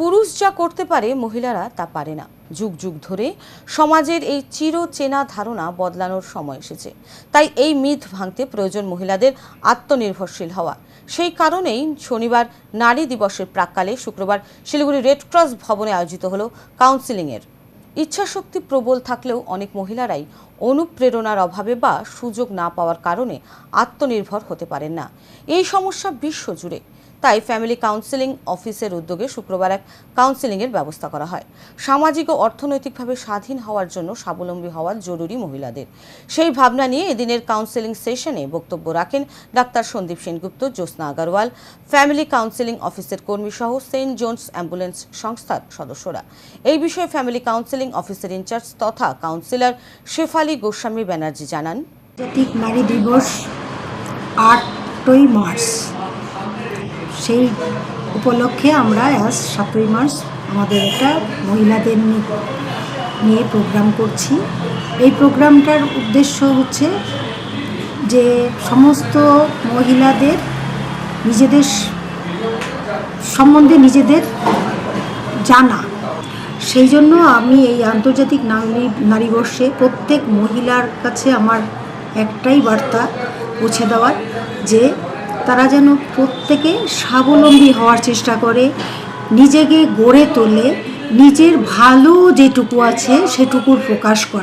পুরুষ যা করতে পারে, মহিলারা তা পারে না। যুগ যুগ ধরে সমাজের এই চিরচেনা ধারণা বদলানোর সময় এসেছে। তাই এই মিথ ভাঙতে প্রয়োজন মহিলাদের আত্মনির্ভরশীল হওয়া। সেই কারণেই শনিবার নারী দিবসের প্রাককালে শুক্রবার শিলিগুড়ি রেডক্রস ভবনে আয়োজিত হলো কাউন্সিলিংয়ের ইচ্ছাশক্তি প্রবল থাকলেও অনেক মহিলারাই অনুপ্রেরণার অভাবে বা সুযোগ না পাওয়ার কারণে আত্মনির্ভর হতে পারেন না। এই সমস্যা বিশ্বজুড়ে তাই ফ্যামিলি কাউন্সিলিং অফিসের উদ্যোগে শুক্রবার এক কাউন্সিলিংয়ের ব্যবস্থা করা হয়। সামাজিক ও অর্থনৈতিকভাবে স্বাধীন হওয়ার জন্য স্বাবলম্বী হওয়া জরুরি মহিলাদের। সেই ভাবনা নিয়ে এদিনের কাউন্সিলিং সেশনে বক্তব্য রাখেন doctor Sandip Sengupta, Jyotsna Agarwal. Family counselling অফিসের কর্মী সহ সেন্ট জোনস অ্যাম্বুলেন্স সংস্থার সদস্যরা। এই বিষয়ে ফ্যামিলি কাউন্সিলিং অফিসের ইনচার্জ তথা কাউন্সিলর শেফালি গোস্বামী ব্যানার্জি জানান। আন্তর্জাতিক নারী দিবস আটই মার্চ। সেই উপলক্ষে আমরা আজ সাতই মার্চ আমাদের একটা মহিলাদের নিয়ে প্রোগ্রাম করছি। এই প্রোগ্রামটার উদ্দেশ্য হচ্ছে যে সমস্ত মহিলাদের নিজেদের সম্বন্ধে নিজেদের জানা। সেই জন্য আমি এই আন্তর্জাতিক নারী নারীবর্ষে প্রত্যেক মহিলার কাছে আমার একটাই বার্তা পৌঁছে দেওয়ার যে তারা যেন প্রত্যেকে স্বাবলম্বী হওয়ার চেষ্টা করে, নিজেকে গড়ে তোলে, নিজের ভালো যেটুকু আছে সেটুকুর প্রকাশ করে।